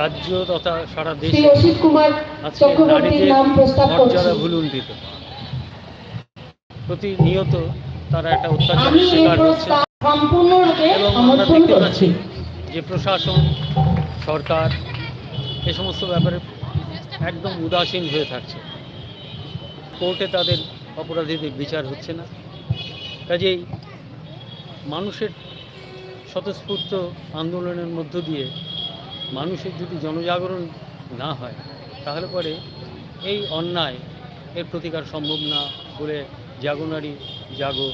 রাজ্য তথা সারা দেশে আজকে চক্রবর্তীর নারীদের নাম প্রস্তাব করছি। মর্যাদা ভুলুণ্ঠিত। প্রতিনিয়ত তারা একটা অত্যাচারের এই শিকার হচ্ছে সম্পূর্ণরূপে এবং আমরা দেখতে পাচ্ছি যে প্রশাসন সরকার এ সমস্ত ব্যাপারে একদম উদাসীন হয়ে থাকছে। কোর্টে তাদের অপরাধীদের বিচার হচ্ছে না। কাজেই মানুষের স্বতঃস্ফূর্ত আন্দোলনের মধ্য দিয়ে মানুষের যদি জনজাগরণ না হয় তাহলে পরে এই অন্যায় এর প্রতিকার সম্ভব না বলে জাগনারী জাগো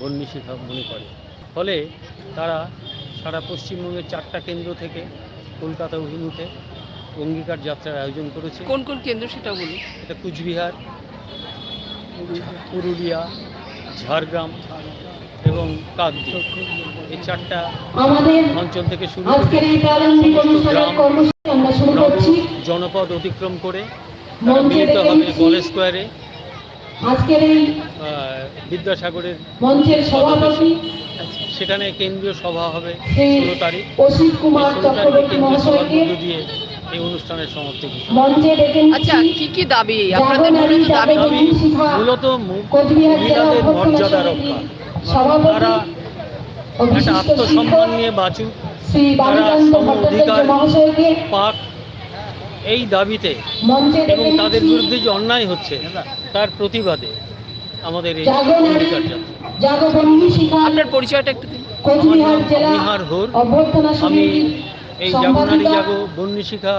বন্যিশিখা মনে করে। ফলে তারা সারা পশ্চিমবঙ্গের চারটা কেন্দ্র থেকে কলকাতা অভিমুখে অঙ্গীকার যাত্রার আয়োজন করেছে। কোন কোন কেন্দ্র সেটা বলি এটা কুচবিহার পুরুলিয়া ঝাড়গ্রাম এবং কাকদ্বীপ এই চারটা অঞ্চল থেকে শুরু জনপদ অতিক্রম করে তারা মিলিত হবে কলেজ স্কোয়ারে। আজকের এই বিদ্যাসাগরের মঞ্চের সভাপতি সেখানে কেন্দ্রীয় সভা হবে ষোলো তারিখ। অসিত কুমার চক্রবর্তী মহাশয়কে মধ্য দিয়ে এই অনুষ্ঠানের সমাপ্তি ঘোষণা। আচ্ছা কি কি দাবি? আপনাদের মূলত দাবি? মূলত মহিলাদের মর্যাদা রক্ষা। তারা একটা আত্মসম্মান নিয়ে বাঁচুক। বাণীকান্ত সম অধিকার পাক এই দাবিতে এবং তাদের বিরুদ্ধে যে অন্যায় হচ্ছে তার প্রতিবাদে আমাদের এই আপনার পরিচয়টা একটু ঘোর। অভ্যর্থনা আমি এই জাগনারী জাগো বন্যশিখা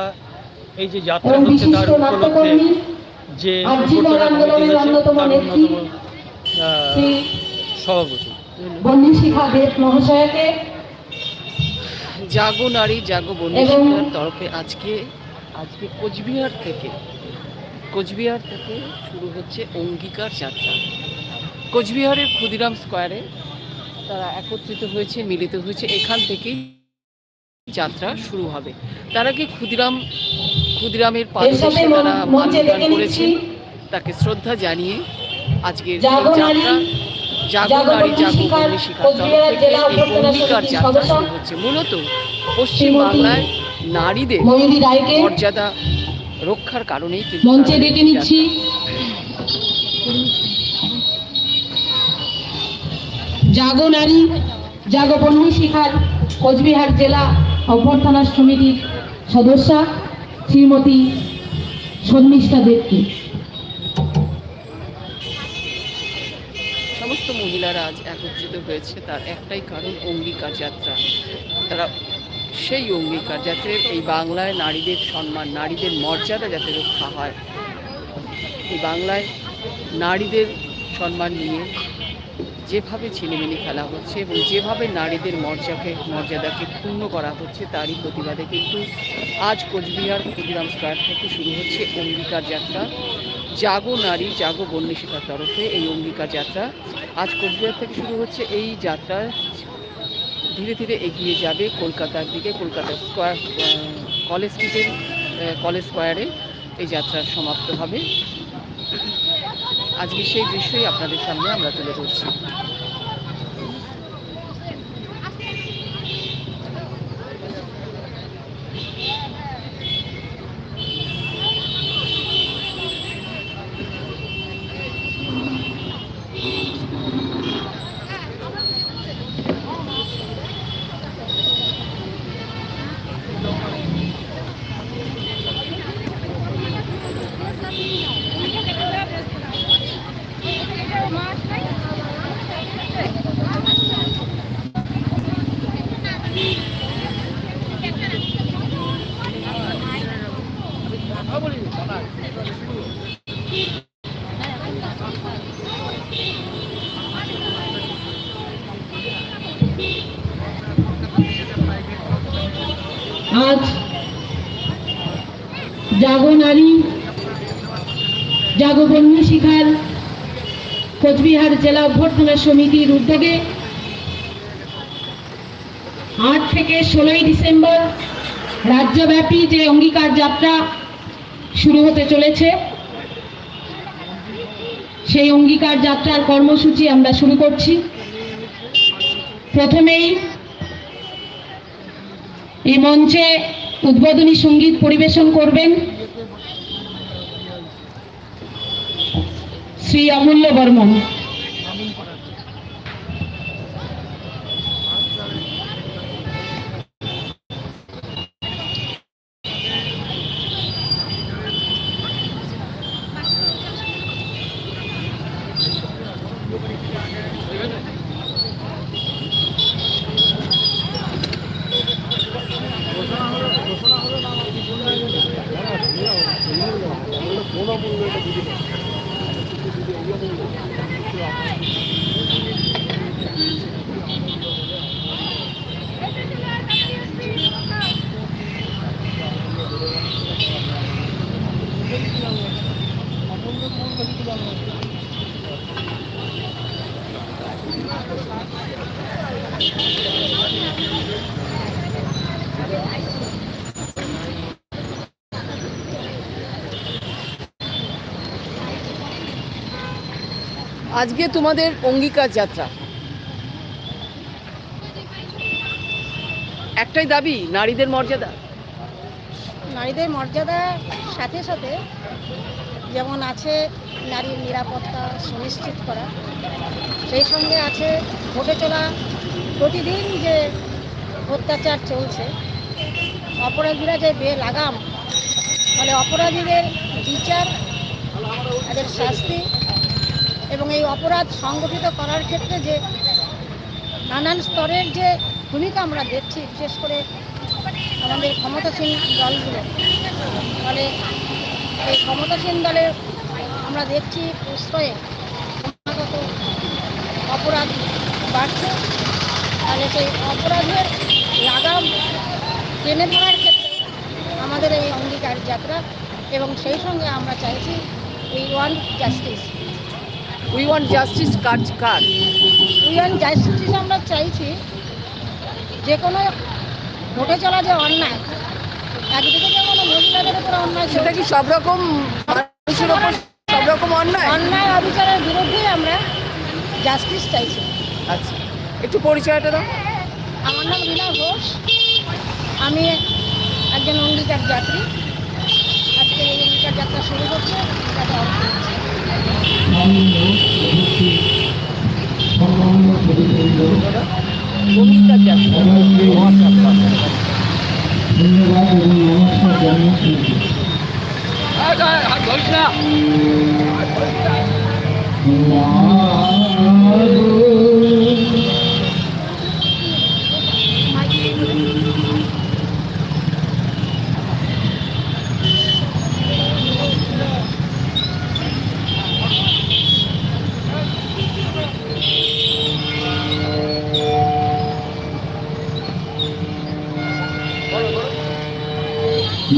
এই যে যাত্রা হচ্ছে তার উপলক্ষে যে তার অন্যতম সভাপতি। বন্ধু শিখা দেব মহাশয়কে জাগো নারী জাগো বন্ধুশিক্ষার তরফে আজকে আজকে কোচবিহার থেকে কোচবিহার থেকে শুরু হচ্ছে অঙ্গীকার যাত্রা। কোচবিহারের ক্ষুদিরাম স্কোয়ারে তারা একত্রিত হয়েছে মিলিত হয়েছে এখান থেকেই যাত্রা শুরু হবে। তার আগে ক্ষুদিরাম ক্ষুদিরামের পাদদেশে তারা নিচ্ছি করেছেন? তাকে শ্রদ্ধা জানিয়ে আজকের যাত্রা জাগো জাগো নারী বন্ধু জাগো শিখার বন্দিশিখার তরফ থেকে এই অঙ্গীকার যাত্রা শুরু হচ্ছে মূলত পশ্চিম বাংলায় নারীদের মর্যাদা রক্ষার কারণেই কিন্তু মঞ্চে ডেকে নিচ্ছি। জাগো নারী জাগো বন্ধু শিখার কোচবিহার জেলা অভ্যর্থনা সমিতির সদস্যা শ্রীমতী শর্মিষ্ঠা দেবকে। সমস্ত মহিলারা আজ একত্রিত হয়েছে। তার একটাই কারণ অঙ্গীকার যাত্রা। তারা সেই অঙ্গীকার যাতে এই বাংলায় নারীদের সম্মান, নারীদের মর্যাদা যাতে রক্ষা হয়। এই বাংলায় নারীদের সম্মান নিয়ে যেভাবে ছেলেমেলে খেলা হচ্ছে এবং যেভাবে নারীদের মর্যাদাকে মর্যাদাকে ক্ষুণ্ণ করা হচ্ছে, তারই প্রতিবাদে কিন্তু আজ কোচবিহার ক্ষুদিরাম স্কোয়ার থেকে শুরু হচ্ছে অঙ্গীকার যাত্রা। জাগো নারী, জাগো বন্যশিকার তরফে এই অঙ্গীকার যাত্রা আজ কোচবিহার থেকে শুরু হচ্ছে। এই যাত্রা ধীরে ধীরে এগিয়ে যাবে কলকাতার দিকে, কলকাতা স্কোয়ার কলেজ স্ট্রিটের কলেজ স্কোয়ারে এই যাত্রা সমাপ্ত হবে। আজকে সেই দৃশ্যই আপনাদের সামনে আমরা তুলে ধরছি আজ জাগো নারী জাগো বন্ধু শিখার কোচবিহার জেলা অভ্যর্থনা সমিতির উদ্যোগে আট থেকে ষোলোই ডিসেম্বর রাজ্যব্যাপী যে অঙ্গীকার যাত্রা শুরু হতে চলেছে, সেই অঙ্গীকার যাত্রার কর্মসূচি আমরা শুরু করছি। প্রথমেই এই মঞ্চে উদ্বোধনী সংগীত পরিবেশন করবেন শ্রী অমূল্য বর্মন। আজকে তোমাদের অঙ্গীকার যাত্রা। একটাই দাবি, নারীদের মর্যাদা। নারীদের মর্যাদার সাথে সাথে যেমন আছে নারীর নিরাপত্তা সুনিশ্চিত করা, সেই সঙ্গে আছে ঘটে চলা প্রতিদিন যে অত্যাচার চলছে, অপরাধীরা যে বে লাগাম ফলে অপরাধীদের বিচার, তাদের শাস্তি এবং এই অপরাধ সংগঠিত করার ক্ষেত্রে যে নানান স্তরের যে ভূমিকা আমরা দেখছি, বিশেষ করে আমাদের ক্ষমতাসীন দলগুলো, ফলে এই ক্ষমতাসীন দলের আমরা দেখছি প্রশ্রয়ে ক্রমাগত অপরাধ বাড়ছে। তাহলে সেই অপরাধের লাগাম টেনে ধরার ক্ষেত্রে আমাদের এই অঙ্গীকার যাত্রা, এবং সেই সঙ্গে আমরা চাইছি এই want justice. We want justice কাজ কার ইউএন জাস্টিস আমরা চাইছি যে কোনো ঘটে চলা যে অন্যায় একদিকে যেমন মহিলাদের উপর অন্যায় সেটা কি সব রকম মানুষের ওপর সব রকম অন্যায়? অন্যায় অবিচারের বিরুদ্ধেই আমরা জাস্টিস চাইছি। আচ্ছা একটু পরিচয়টা দাও। আমার নাম রীনা ঘোষ। আমি একজন অঙ্গীকার যাত্রী। আজকে এই অঙ্গীকার যাত্রা শুরু হচ্ছে। ধন্যবাদ এবং নমস্কার জানিয়েছি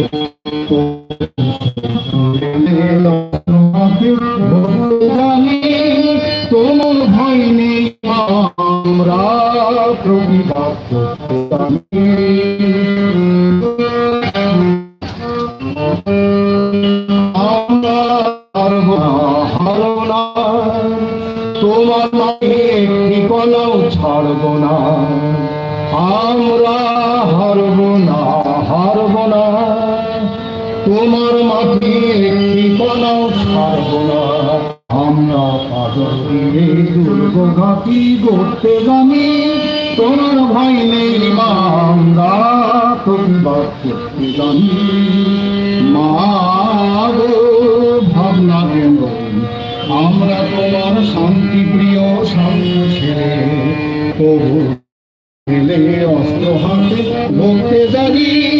Mm-hmm. আমরা তোমার ভয় নেই মা, আমরা গো, ভাবনা কেন? আমরা তোমার শান্তি প্রিয় শান্ত ছেলে। তবু অস্ত্র হাতে ধরতে জানি।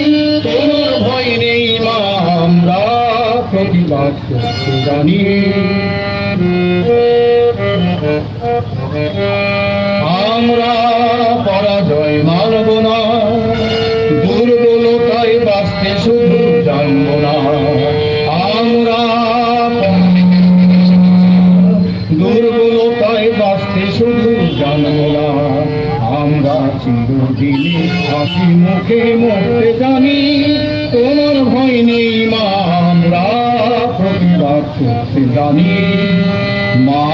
জানি। আমরা পরাজয় মানব না দুর্বল বাঁচতে শুধু জানব না। আমরা দুর্বলতায় বাঁচতে শুধু জানব না। আমরা চিরদিনই হাসি মুখে মরতে জানি, তোমার ভয় নেই মা। জানি মা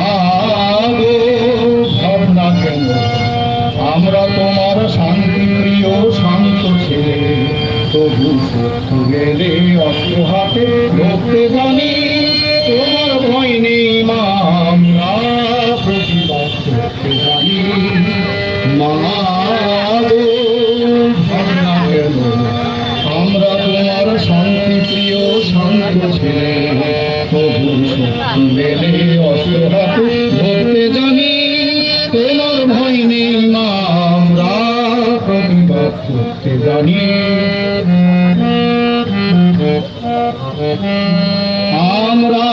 ভাবনা কেন? আমরা তোমার শান্তি প্রিয় শান্ত ছেলে। তবু গেলে অস্ত্র হাতে ধরতে জানি। আমরা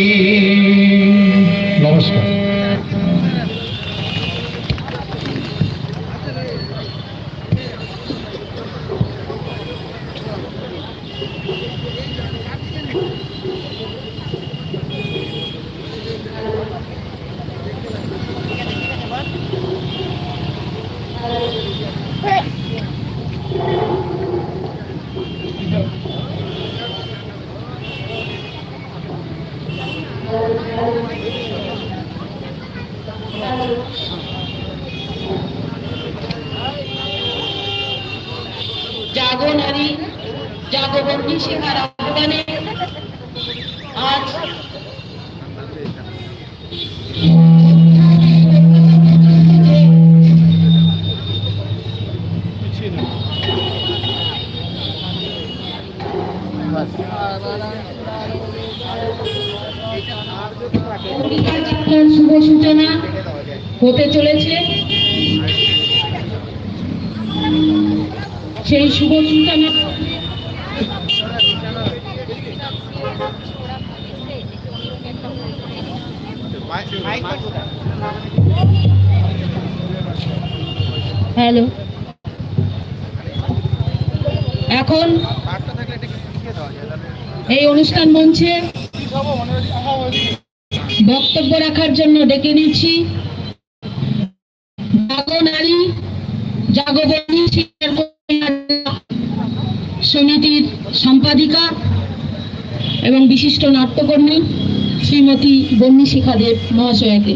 জানি নমস্কার জাগো নারী জাগো বন্দি শেখার আহ্বানে আজ অঙ্গীকার যাত্রার শুভ সূচনা হতে চলেছে। সেই শুভ সূচনা হ্যালো। এখন এই অনুষ্ঠান মঞ্চে বক্তব্য রাখার জন্য ডেকে নিচ্ছি। জাগো নারী সমিতির সম্পাদিকা এবং বিশিষ্ট নাট্যকর্মী শ্রীমতী বন্নি শিখা দেব মহাশয়াকে।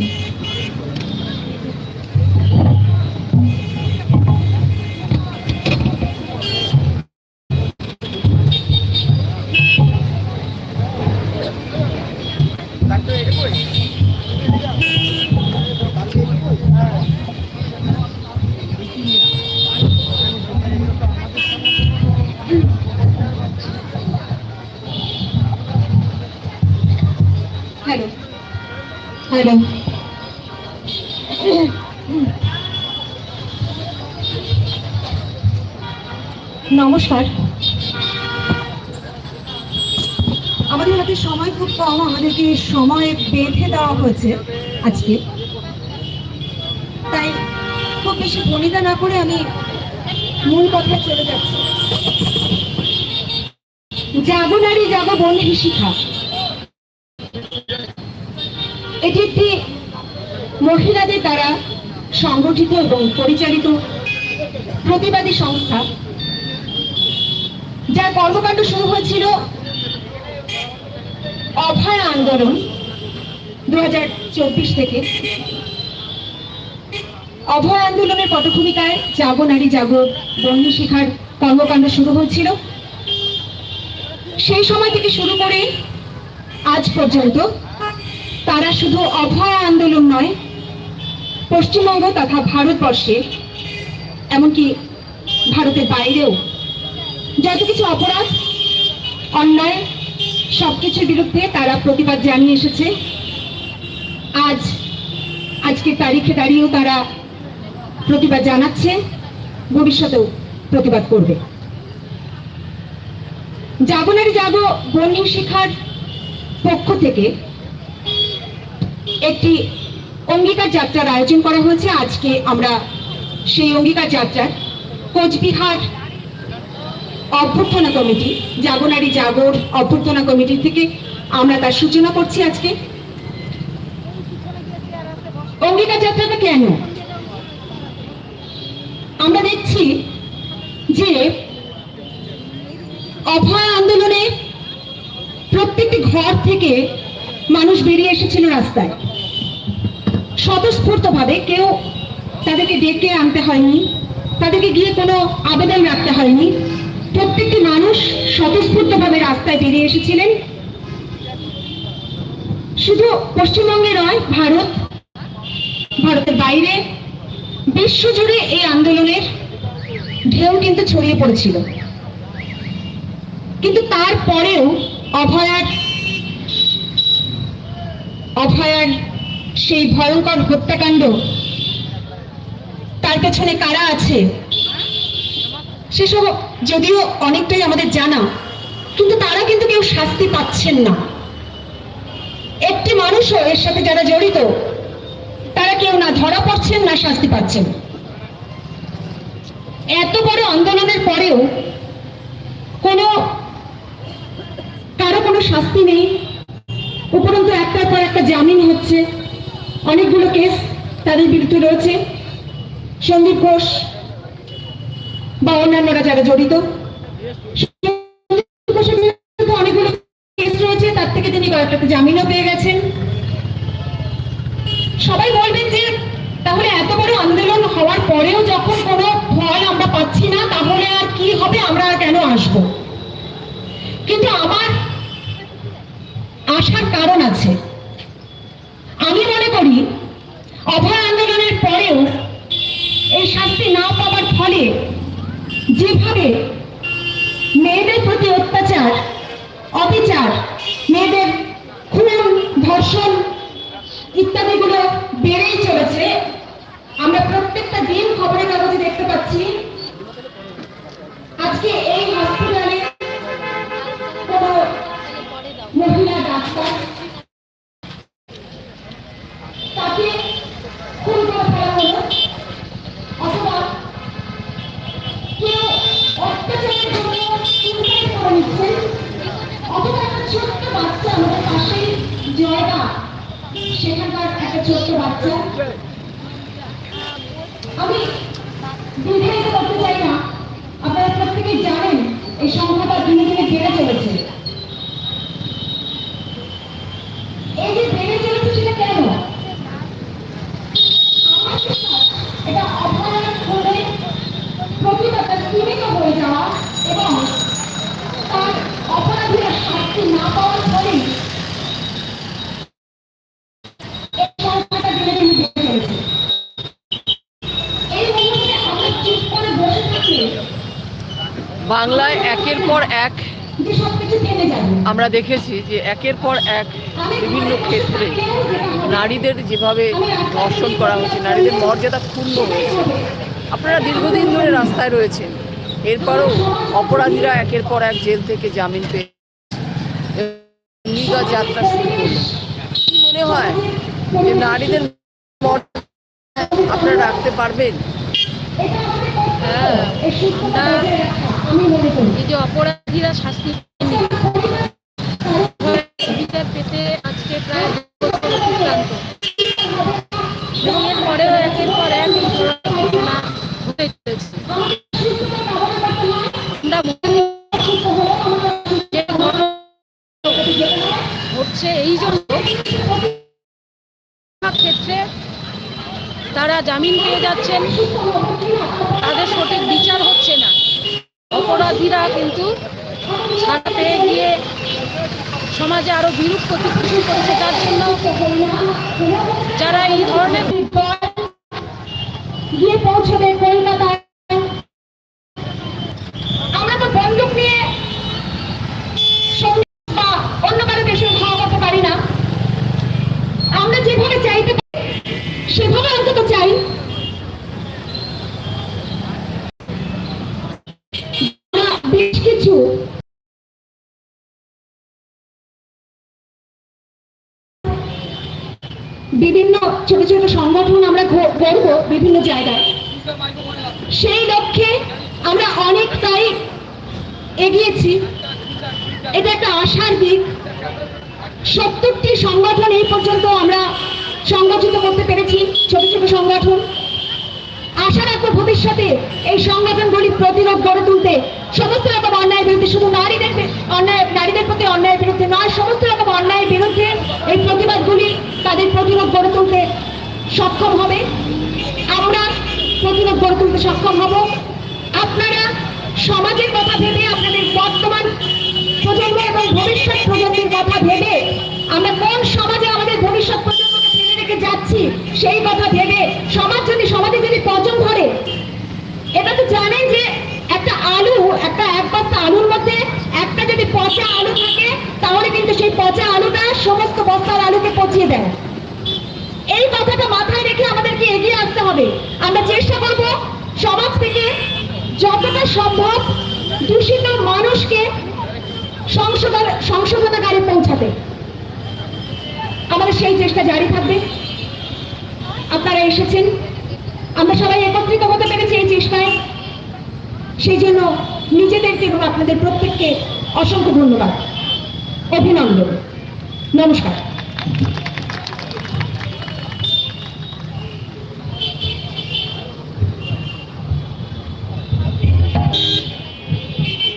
বেঁধে দেওয়া হয়েছে আজকে। তাই খুব বেশি ভনিতা না করে আমি মূল কথায় চলে যাচ্ছি। জাগো নারী জাগো বন্ধু শিখা এটি একটি মহিলাদের দ্বারা সংগঠিত এবং পরিচালিত প্রতিবাদী সংস্থা। যার কর্মকাণ্ড শুরু হয়েছিল অভয় আন্দোলন দু হাজার চব্বিশ থেকে। অভয় আন্দোলনের পটভূমিকায় জাগো নারী জাগো বন্যী শিখার কর্মকাণ্ড শুরু হয়েছিল। সেই সময় থেকে শুরু করে আজ পর্যন্ত তারা শুধু অভয় আন্দোলন নয়, পশ্চিমবঙ্গ তথা ভারতবর্ষে, এমনকি ভারতের বাইরেও যত কিছু অপরাধ, অন্যায়, সবকিছুর বিরুদ্ধে তারা প্রতিবাদ জানিয়ে এসেছে। আজ আজকের তারিখে দাঁড়িয়েও তারা প্রতিবাদ জানাচ্ছে, ভবিষ্যতেও প্রতিবাদ করবে। জাগনারি জাগো বন্যী শিখার পক্ষ থেকে একটি অঙ্গীকার যাত্রার আয়োজন করা হয়েছে। আজকে আমরা সেই অঙ্গীকার যাত্রার কোচবিহার অভ্যর্থনা কমিটি জাগনারি জাগর অভ্যর্থনা কমিটি থেকে আমরা তার সূচনা করছি আজকে অঙ্গীকার যাত্রাটা কেন? আমরা দেখছি যে অভয় আন্দোলনে প্রত্যেকটি ঘর থেকে মানুষ বেরিয়ে এসেছিল রাস্তায়। স্বতঃস্ফূর্তভাবে কেউ তাদেরকে ডেকে আনতে হয়নি, তাদেরকে গিয়ে কোনো আবেদন রাখতে হয়নি। প্রত্যেকটি মানুষ স্বতঃস্ফূর্তভাবে রাস্তায় বেরিয়ে এসেছিলেন। শুধু পশ্চিমবঙ্গে নয়, ভারত ভারতের বাইরে বিশ্বজুড়ে এই আন্দোলনের ঢেউ কিন্তু ছড়িয়ে পড়েছিল। কিন্তু তারপরেও অভয়ার অভয়ার সেই ভয়ঙ্কর হত্যাকাণ্ড, তার পেছনে কারা আছে, সেসব যদিও অনেকটাই আমাদের জানা, কিন্তু তারা কিন্তু কেউ শাস্তি পাচ্ছেন না। একটি মানুষও এর সাথে যারা জড়িত কেউ না, ধরা পড়ছেন না, শাস্তি পাচ্ছেন। এত বড় আন্দোলনের পরেও কোনো, কারও কোনো শাস্তি নেই। উপরন্তু একটার পর একটা জামিন হচ্ছে। অনেকগুলো কেস তাদের বিরুদ্ধে রয়েছে। সন্দীপ ঘোষ বা অন্যান্যরা যারা জড়িত অনেকগুলো কেস রয়েছে। তার থেকে তিনি কয়েকটাতে জামিনও পেয়ে গেছেন সবাই বলবেন যে তাহলে এত বড় আন্দোলন পরেও যখন কোনো ফল আমরা পাচ্ছি না, তাহলে আর কি হবে? আমরা কেন আসব? কিন্তু আমার আসার কারণ আছে। আমি মনে করি, অভয় আন্দোলনের পরেও এই শাস্তি না পাওয়ার ফলে যেভাবে মেয়েদের প্রতি অত্যাচার, অবিচার, মেয়েদের খুন, ধর্ষণ ইত্যাদিগুলো বেড়েই চলেছে আমরা প্রত্যেকটা দিন খবরের কাগজে দেখতে পাচ্ছি। আজকে এই হসপিটালে কোনো মহিলা ডাক্তার ছোট্ট বাচ্চা আমাদের পাশেই জয়গা সেখানকার একটা ছোট্ট বাচ্চা। আমি দীর্ঘায়িত করতে চাই না। আপনারা প্রত্যেকেই জানেন, এই সংখ্যাটা দিনে দিনে বেড়ে চলেছে। এই যে বেড়ে চলেছে সেটা কেন? এটা অপরাধ প্রকৃতটা সীমিত হয়ে যাওয়া এবং তার অপরাধীরা শাস্তি না পাওয়ার আমরা দেখেছি যে একের পর এক বিভিন্ন ক্ষেত্রে নারীদের যেভাবে ধর্ষণ করা হয়েছে নারীদের মর্যাদা ক্ষুণ্ণ হয়েছে। আপনারা দীর্ঘদিন ধরে রাস্তায় রয়েছেন, এরপরও অপরাধীরা একের পর এক জেল থেকে জামিন পেয়ে যাত্রা শুরু করল। মনে হয় যে নারীদের আপনারা রাখতে পারবেন? হ্যাঁ এই যে অপরাধীরা শাস্তি পেতে আজকে প্রায় অতিক্রান্ত এবং পরেও একের পর এক এই জন্য ক্ষেত্রে তারা জামিন পেয়ে যাচ্ছেন। তাদের সঠিক বিচার হচ্ছে না। অপরাধীরা কিন্তু ছাড়া পেয়ে গিয়ে সমাজে আরও বিরূপ প্রতিক্রিয়া করেছে তার জন্য যারা এই ধরনের গিয়ে পৌঁছবে কলকাতায় আমরা তো বন্দুক নিয়ে সংগীত বা অন্য কারও দেশে ধাওয়া করতে পারি না আমরা যেভাবে চাইতে পারি সেভাবে অন্তত চাই আমরা বেশ কিছু বিভিন্ন ছোট সংগঠন আমরা গড়ব বিভিন্ন জায়গায়। সেই লক্ষ্যে আমরা অনেকটাই এগিয়েছি। এটা একটা আশার দিক। সত্তরটি সংগঠন এই পর্যন্ত আমরা সংগঠিত করতে পেরেছি, ছোট ছোট সংগঠন। আশা রাখব ভবিষ্যতে এই সংগঠনগুলি প্রতিরোধ গড়ে তুলতে সমস্ত রকম অন্যায় বিরুদ্ধে শুধু নারীদের অন্যায় নারীদের প্রতি অন্যায়ের বিরুদ্ধে নয় সমস্ত রকম অন্যায়ের বিরুদ্ধে এই প্রতিবাদগুলি তাদের প্রতিরোধ গড়ে তুলতে সক্ষম হবে। আমরা প্রতিরোধ গড়ে তুলতে সক্ষম হব। আপনারা সমাজের কথা ভেবে, আপনাদের বর্তমান প্রজন্ম এবং ভবিষ্যৎ প্রজন্মের কথা ভেবে, আমরা কোন সমাজে আমাদের ভবিষ্যৎ প্রজন্মকে ফেলে রেখে যাচ্ছি, সেই কথা ভেবে, সমাজ যদি, সমাজে যদি পচন ধরে, এটা তো জানেন যে একটা আলু, একটা এক বস্তা আলুর মধ্যে একটা যদি পচা আলু থাকে, তাহলে কিন্তু সেই পচা আলুটা সমস্ত বস্তার আলুকে পচিয়ে দেয়। এই কথাটা মাথায় রেখে আমাদেরকে এগিয়ে আসতে হবে। আমরা চেষ্টা করব সমাজ থেকে যতটা সম্ভব দূষিত মানুষকে সংশোধন সংশোধনাগারে পৌঁছাতে। আমাদের সেই চেষ্টা জারি থাকবে। আপনারা এসেছেন। আমরা সবাই একত্রিত হতে পেরেছি এই চেষ্টায়। সেই জন্য নিজেদেরকে এবং আপনাদের প্রত্যেককে অসংখ্য ধন্যবাদ। অভিনন্দন। নমস্কার।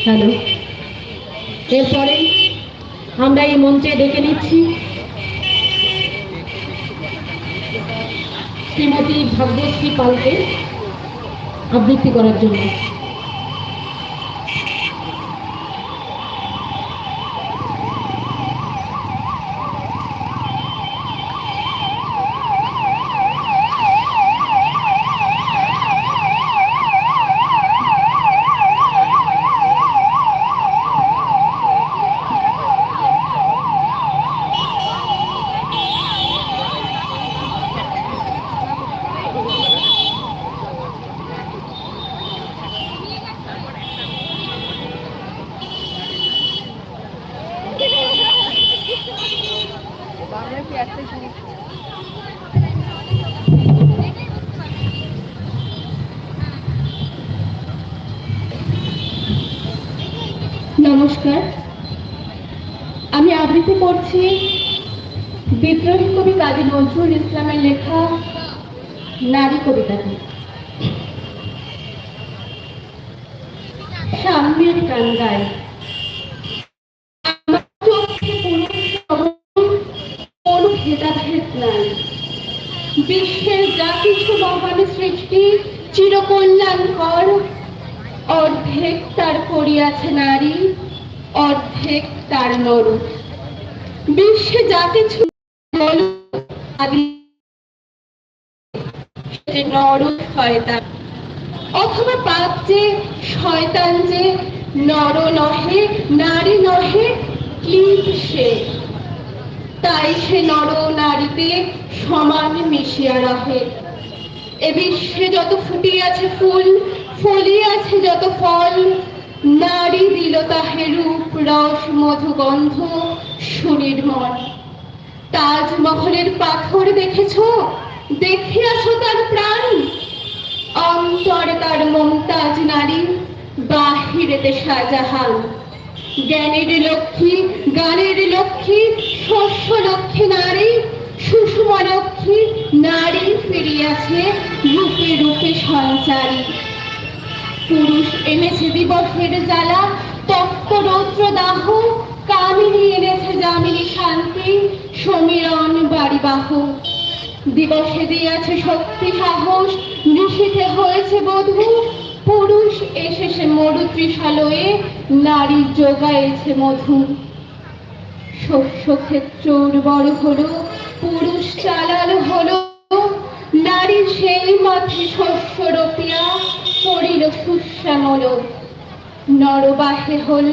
হ্যালো এরপরে আমরা এই মঞ্চে ডেকে নিচ্ছি শ্রীমতী ভাগ্যশ্রী পালকে আবৃত্তি করার জন্য নমস্কার আমি আবৃত্তি করছি বিদ্রোহী কবি কাজী নজরুল ইসলামের লেখা নারী কবিতাটি। সাম্যের গান গায় বিশ্বের যা কিছু মহান সৃষ্টি চিরকল্যাণকর, অর্ধেক তার করিয়াছে নারী, অর্ধেক তার নর বিশ্বে যা কিছু আদি- সে নর শয়তান, অথবা পাপ যে শয়তান যে নর নহে, নারী নহে সে? তাই সে নর নারীতে সমান মিশিয়া রহে। এ বিশ্বে যত ফুটিয়াছে ফুল ফলিয়াছে যত ফল, নারী দিল তাহে রূপ, রস মধুগন্ধ সুনির্মল। তাজমহলের পাথর দেখেছ? দেখিয়াছ তার প্রাণ, অন্তরে তার মমতাজ নারী শাহজাহান। জ্ঞানের লক্ষ্মী, গানের লক্ষ্মী, শস্য লক্ষ্মী নারী লক্ষ্মী নারী ফিরিয়াছে রূপে রূপে সঞ্চারী। পুরুষ এনেছে দিবসের জ্বালা, তপ্ত রৌদ্র দাহ কামিনী এনেছে যামিনী শান্তি, সমীরণ বাড়িবাহ। দিবসে দিয়েছে শক্তি সাহস নিশীথে হয়েছে বধূ। পুরুষ এসেছে মরু ত্রিশালয়ে নারী যোগায়েছে মধু। বড় হলো, পুরুষ চালাল হলো। নারী সেই মাঠে শস্য রোপিয়া করিল সুশ্যামল। নরবাহে হল,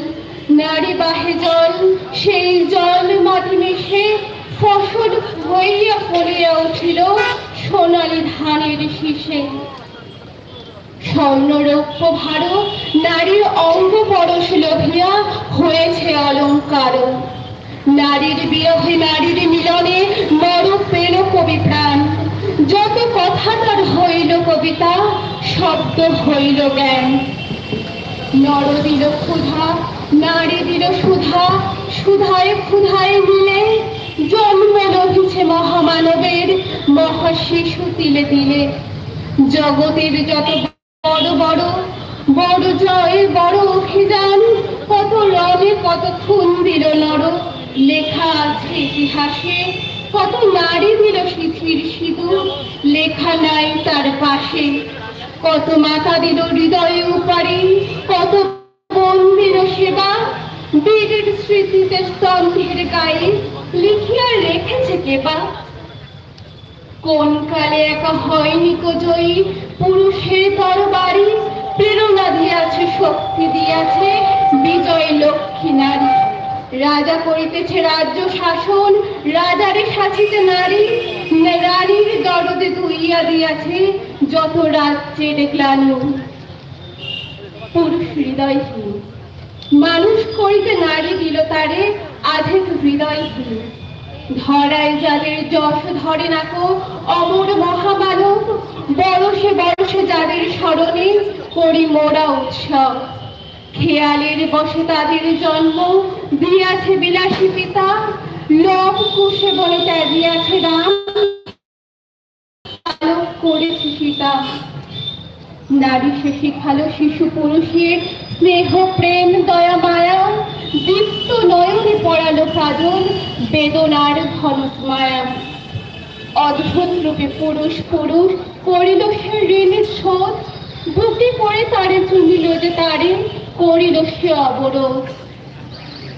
নারী বাহে জল, সেই জল মাটি মিশে ফসল হইয়া পড়িয়া উঠিল সোনালি ধানের শীষে। স্বর্ণরৌপ্য ভারত নারীর অঙ্গ পরশ লোভিয়া হয়েছে অলঙ্কার। নারীর বিরহে নারীর মিলনে মর পেল কবি প্রাণ। যত কথা তার হইল কবিতা, শব্দ হইল জ্ঞান। নর দিল ক্ষুধা, নারী দিল সুধা, সুধায় ক্ষুধায় মিলে জন্ম রহিছে মহামানবের মহাশিশু তিলে তিলে। জগতের যত বড় বড় বড় জয়, বড় অভিযান, কত রবে কত খুন দিল নর। লেখা আছে ইতিহাসে, কত নারী দিল শিথির সিঁদুর। লেখা নাই তার পাশে, কত মাতা দিল হৃদয়ে উপারি, কত বোন সেবা। বীরের স্মৃতিতে স্তম্ভের গায়ে লিখিয়া রেখেছে কেবা কোন কালে একা হয়নি কো জয়ী পুরুষের তরবারি প্রেরণা দিয়াছে, শক্তি দিয়াছে বিজয় লক্ষ্মী নারী। রাজা করিতেছে রাজ্য শাসন, রাজারে সাজিতে নারী। না- রানীর দরদে ধুইয়া দিয়াছে যত রাজ্যের গ্লানি পুরুষ হৃদয়হীন। মানুষ করিতে নারী দিল তারে আধেক হৃদয়হীন ধরায় যাদের যশ ধরে নাকো অমর মহামানব। বরসে বরসে যাদের স্মরণে করি মোরা উৎসব। খেয়ালের বসে তাদের জন্ম দিয়াছে বিলাসী পিতা। লোক কুশে বলে ত্যাগিয়াছে রাম। করেছে সীতা। নারী সে শিখালো শিশু পুরুষের স্নেহ, প্রেম, দয়া, মায়া। দীপ্ত নয়নে পড়ালো কাজল, বেদনার ঘন মায়া। অদ্ভুত রূপে পুরুষ পুরুষ করিল সে ঋণের শোধ। বুকে পড়ে তারে চুমিল যে তারে, করিল সে অবরোধ।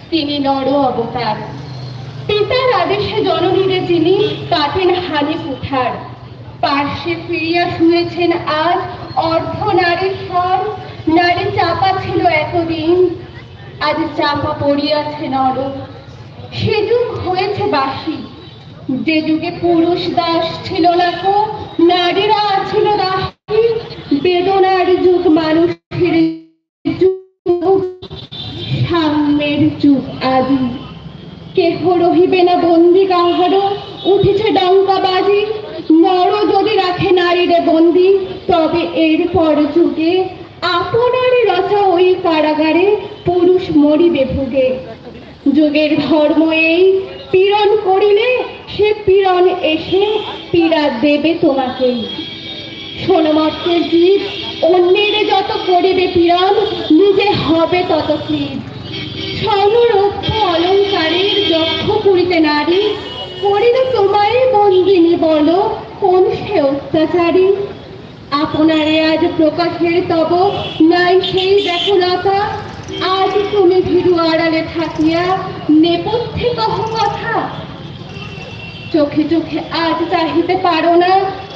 তিনি নর অবতার। পিতার আদেশে জননীরে যিনি, কাটেন হানি কুঠার। পার্শ্বে ফিরিয়া শুয়েছেন আজ অর্ধ নারীশ্বর নারী চাপা ছিল এতদিন। আজ চাপা পড়িয়াছে নর সে যুগ হয়েছে বাসি। যে যুগে পুরুষ দাস ছিল না কো, নারীরা ছিল দাসী। বেদনার যুগ মানুষের যুগ। সাম্যের যুগ আদি কেহ রহিবে না বন্দি কাহার। উঠেছে ডঙ্কা বাজি। নর যদি রাখে নারীরে বন্দি, তবে এর পর যুগে আপনারই রচা ওই কারাগারে পুরুষ মরিবে ভুগে। যুগের ধর্ম এই, পীড়ন করিলে সে পীড়ন এসে পীড়া দেবে তোমাকেই সোনমর্তের জীব, অন্যের যত করিবে পীড়ন, নিজে হবে তত ক্রীব স্বর্ণরৌপ্য অলঙ্কারের যক্ষ পুরিতে নারী করিল তোমায় বন্দিনী বলো, কোন সে অত্যাচারী? আপনারে আজ প্রকাশের তব নাই সেই দেখনতা আজ তুমি ভীরু আড়ালে থাকিয়া নেপথ্যে কহ কথা। চোখে চোখে আজ চাহিতে পারো না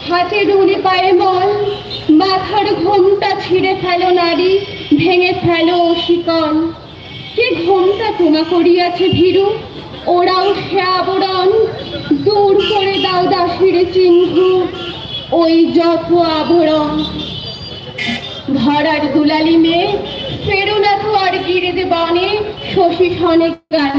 হাতে রুড়ি পায়ে মল মাথার ঘোমটা ছিঁড়ে ফেলো নারী, ভেঙে ফেলো শিকল। কে ঘোমটা তোমা করিয়াছে ভীরু? ওরাও সে আবরণ দূর করে দাও দাসির চিহ্ন ওই যত আবরণ। ধরার দুলালি মেয়ে, ফেরো না তো আর গিরে বনে শশী সনে গান